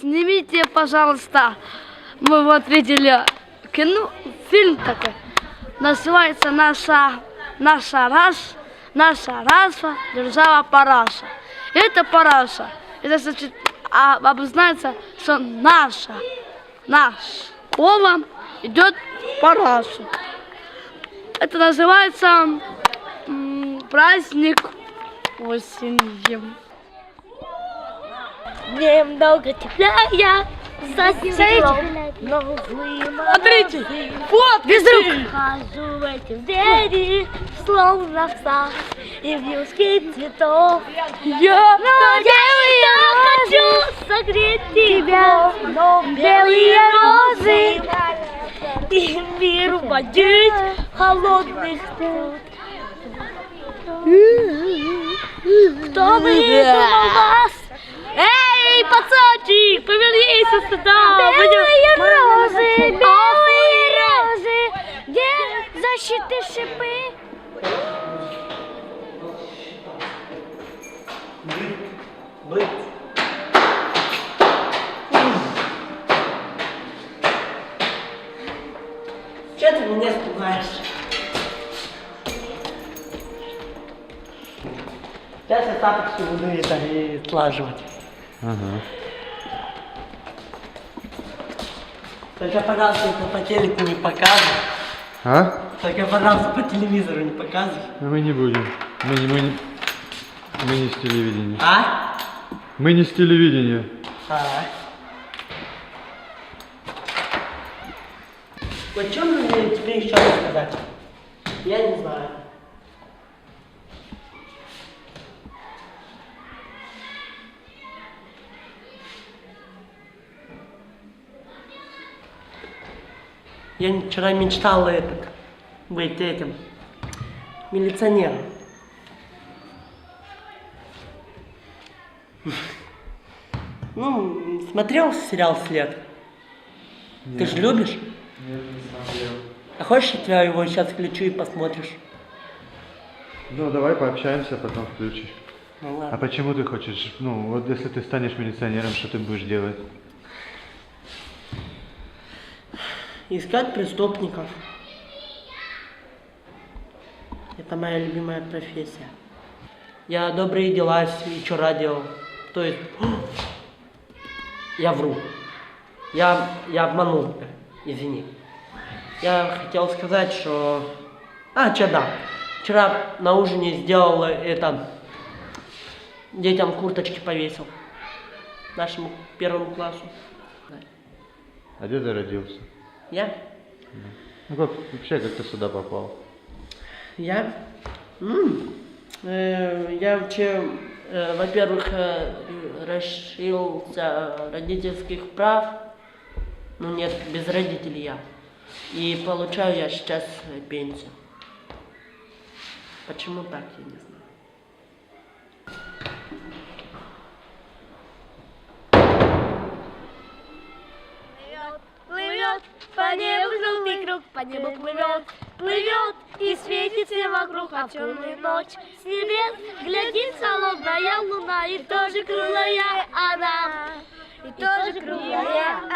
снимите, пожалуйста. Мы вот видели кино, фильм такой. Называется «Наша, наша раш, наша раша, держава параша». Это параша. Это значит, а, обозначается, что наша, наш Вова идет в парашу. Это называется праздник осенью. Немного тепляя, соседи новые Смотрите, вот Без рук. Хожу в эти двери, словно в сад, и в юске цветов. Я Но я хочу согреть тебя, белые розы, и мир водить холодных труд. Кто бы думал повернись сюда. Белые розы, белые розы, где защиты шипы? Че ты меня спугаешь? Сейчас я тапочки буду это и слаживать. Ага. Только, пожалуйста, это по телеку не показывай. А? Только, пожалуйста, по телевизору не показывай. Ну, Мы не будем. Мы не, мы не, мы не с телевидения. А? Мы не с телевидения. А. Вот что мне тебе еще рассказать? Я не знаю. Я вчера мечтала этот, быть этим, милиционером. Ну, смотрел сериал «След»? Ты же любишь? Нет, не смотрел. А хочешь, я тебя его сейчас включу и посмотришь? Ну, давай пообщаемся, потом включишь. Ну А ладно. почему ты хочешь, ну, вот если ты станешь милиционером, что ты будешь делать? Искать преступников. Это моя любимая профессия. Я добрые дела вчера делал. То есть, я вру. Я, я обманул, извини. Я хотел сказать, что... А, че да. Вчера на ужине сделал это... Детям курточки повесил. Нашему первому классу. А где ты родился? Я? Ну, как вообще, как ты сюда попал? Я? М, э, я вообще, э, во-первых, э, решился родительских прав. Ну нет, без родителей я. И получаю я сейчас пенсию. Почему так, я не знаю. По небу плывет, плывет и светится вокруг, а в темную ночь с небес глядит холодная луна, и тоже круглая она, и тоже круглая.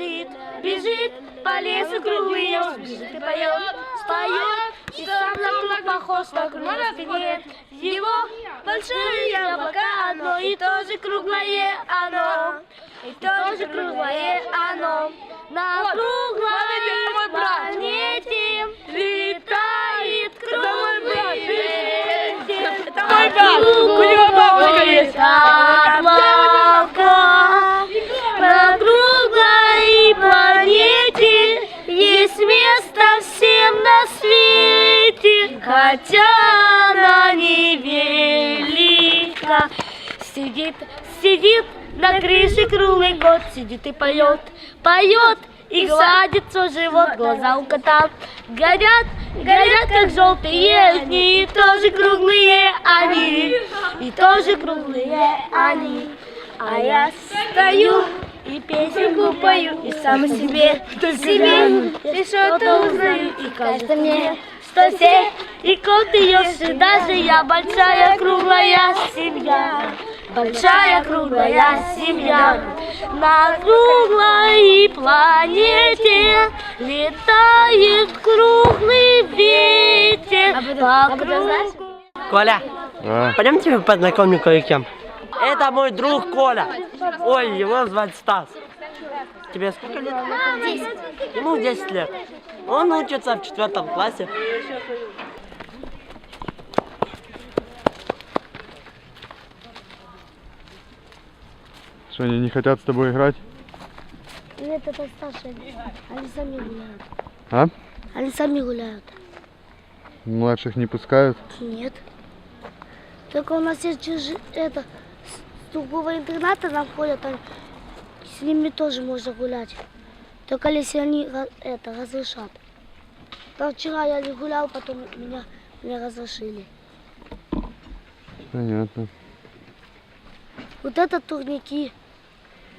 Бежит, бежит по лесу круглый еж, бежит и поет, споет, и сам на похож на круг на спине. Его большое яблоко одно, и тоже круглое оно, и тоже круглое оно. На круглой планете летает круглый. Это мой брат, Сидит, сидит на крыше круглый год, сидит и поет, поет и гладит свой живот, глаза у кота горят, горят как желтые огни, и тоже круглые они, и тоже круглые они. А я стою и песенку пою, и сам себе, себе, и что-то узнаю, и кажется мне, что все, и кот и даже я большая круглая семья. Большая круглая семья на круглой планете летает круглый ветер по кругу. Коля, А, пойдем тебя познакомлю кое-кем. Это мой друг Коля. Ой, его звать Стас. Тебе сколько лет? Десять. Ему 10 лет. Он учится в четвертом классе. Что, они не хотят с тобой играть? Нет, это старшие. Они сами гуляют. А? Они сами гуляют. Младших не пускают? Нет. Только у нас есть чужие, это, с другого интерната нам ходят, а с ними тоже можно гулять. Только если они это разрешат. Там вчера я не гулял, потом меня, меня разрешили. Понятно. Вот это турники.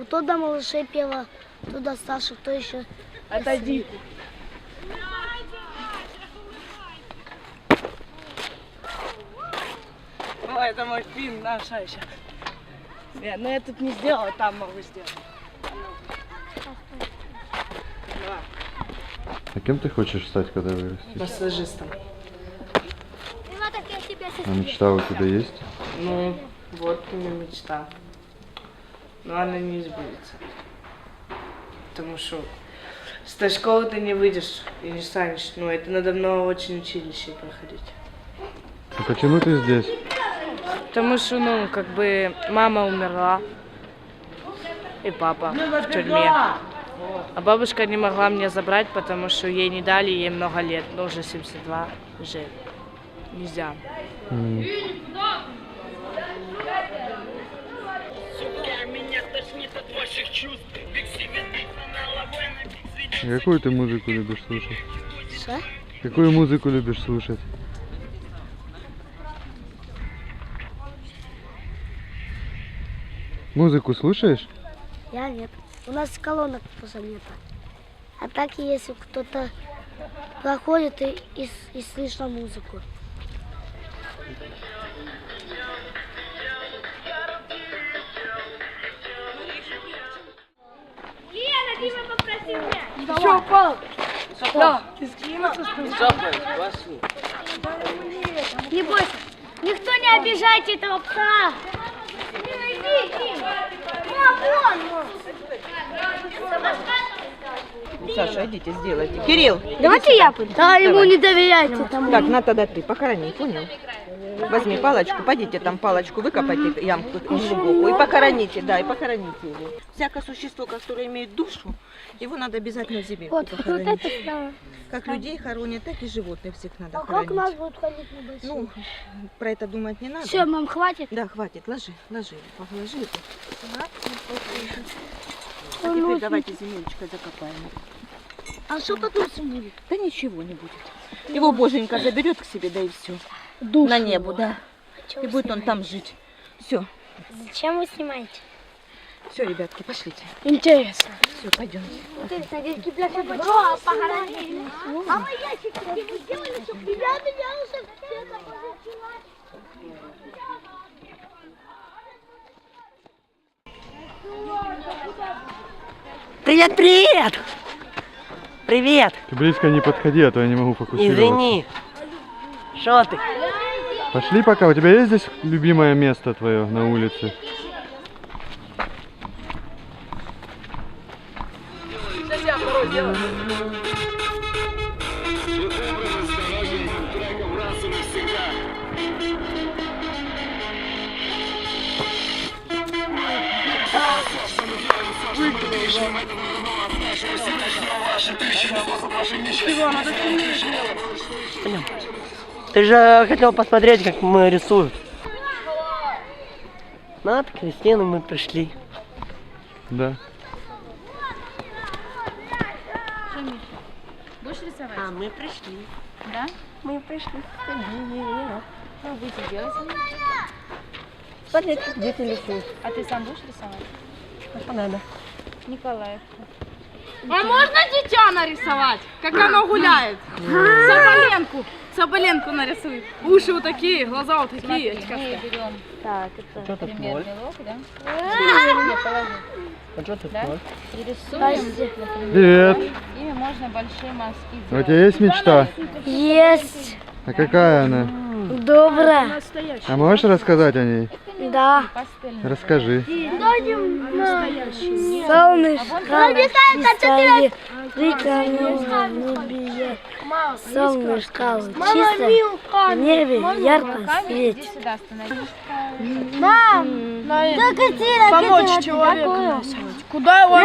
Вот туда малышей пела, туда старших, кто еще. Отойди. Ой, это мой фильм, наша еще. Нет, ну я тут не сделала, там могу сделать. А кем ты хочешь стать, когда вырастешь? Массажистом. А мечта у тебя есть? Ну, вот у меня мечта. Но она не сбудется. Потому что с той школы ты не выйдешь и не станешь. Ну, это надо много очень училище проходить. А почему ты здесь? Потому что, ну, как бы мама умерла, и папа в тюрьме. А бабушка не могла меня забрать, потому что ей не дали, ей много лет, ну, уже 72, уже нельзя. М, а Какую ты музыку любишь слушать? Что? Какую музыку любишь слушать? Музыку слушаешь? Я нет. У нас колонок тоже нет. А так, если кто-то проходит и, и, и слышно музыку. Что, упал? Да. Ты скинулся, что ли? Не бойся, никто не обижайте этого пса. Саша, идите, сделайте. Кирилл, Давайте я пойду. Да, ему не доверяйте так, на тогда ты, похорони, понял? Возьми палочку, пойдите там палочку, выкопайте ямку глубокую и похороните, да, и похороните его. Всякое существо, которое имеет душу, его надо обязательно в земле Вот, вот похоронить. это да. Как людей хоронят, так и животных всех надо А как нас хоронить. будут ходить на большие? Ну, про это думать не надо. Все, мам, хватит. Да, хватит, ложи, ложи, положи это. А теперь давайте земелечко закопаем. А что потом с ним будет? Да ничего не будет. Его боженька заберет к себе, да и все. На небо, да. И будет он там жить. Все, Зачем вы снимаете? все, ребятки, пошлите. Интересно. Все, пойдемте. Интересно, детки, бля, все похоронили. А мы ящик такие сделали, чтобы ребята, я уже где-то Привет, привет! Привет! Ты близко не подходи, а то я не могу фокусироваться. Извини. Что ты? Пошли пока. У тебя есть здесь любимое место твое на улице? Ты же хотел посмотреть, как мы рисуем. На, Кристину мы пришли. Да. А, мы пришли. Да? Мы пришли. Что будете делать? Смотри, как дети рисуют. А ты сам будешь рисовать? Как надо. Николаев. А можно дитя нарисовать, как оно гуляет? Соболенку. Соболенко нарисуй. Уши вот такие, глаза вот такие. Мы берем Так, это... Что тут пример ноль? белок, да? А что тут Да? И рисуем, Привет. ими можно большие мазки А у делать. тебя есть мечта? Есть. А какая она? Доброе. А можешь рассказать о ней? Да. Расскажи. Солнышко чистое, река в небе. Солнышко чистое, в небе ярко светит. сюда остановись. Помочь человеку. Куда его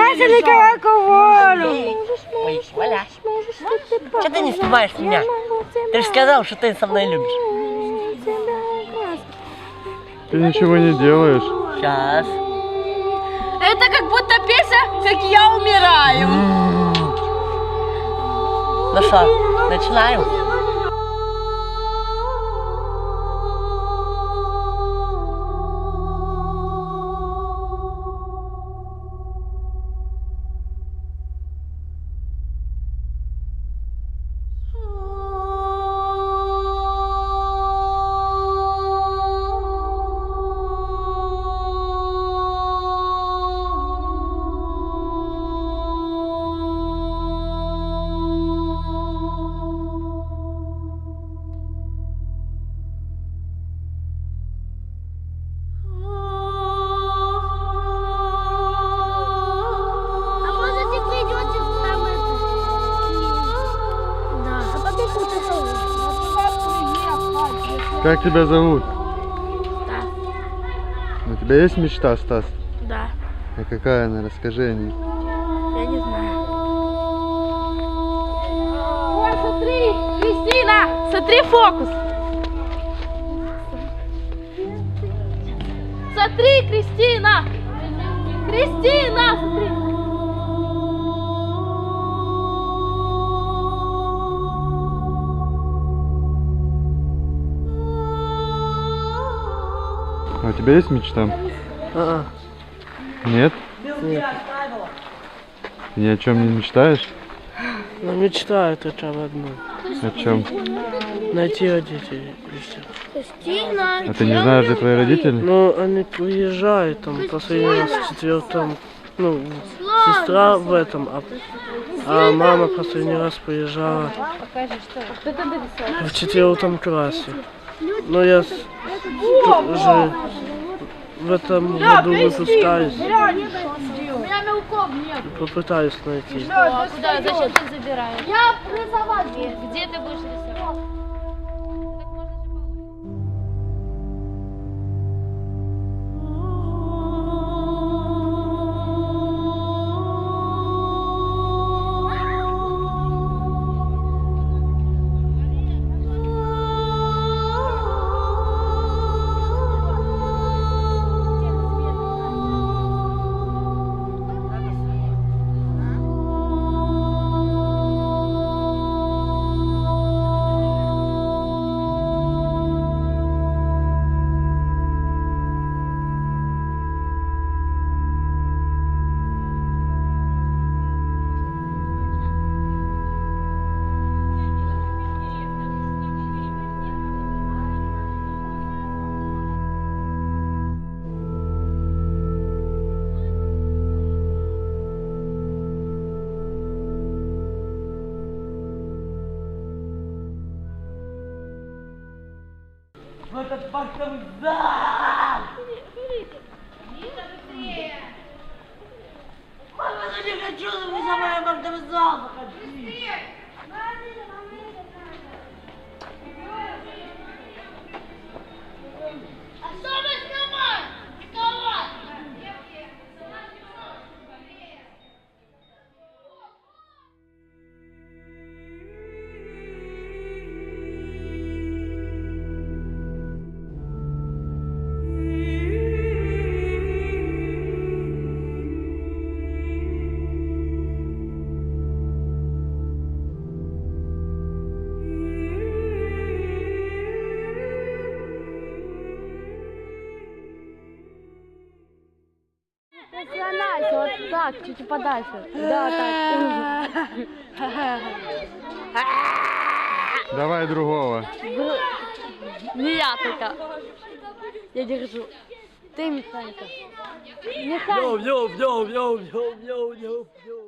Ой, Валя. Что ты не снимаешь меня? Ты же сказал, что ты со мной любишь. Ты ничего не делаешь. Сейчас. Это как будто песня, как я умираю. Ну что, начинаем? А Как тебя зовут? У тебя есть мечта, Стас? Да. А какая она? Расскажи о ней. Я не знаю. Ой, смотри, Кристина, смотри фокус. Смотри, Кристина. Кристина, смотри. Тебя есть мечта? А, Нет? Нет. Ты ни о чем не мечтаешь? Ну мечтаю только об одном. О чем? Найти родителей. А ты не знаешь, где твои родители? Ну, они приезжают там последний раз в четвертом. Ну, сестра в этом, а, а мама последний раз приезжала в четвертом классе. Но я с- уже в этом году выпускаюсь. Попытаюсь найти. А куда? Зачем ты забираешь? Я рисовать. Где ты будешь рисовать? В этот парковый зал! Мама, я не хочу, чтобы за мой парковый зал так, чуть подальше. Да, так. Давай другого. Не я только. Я держу. Ты механика. Механика. Йоу, йоу, йоу, йоу, йоу, йоу, йоу, йоу.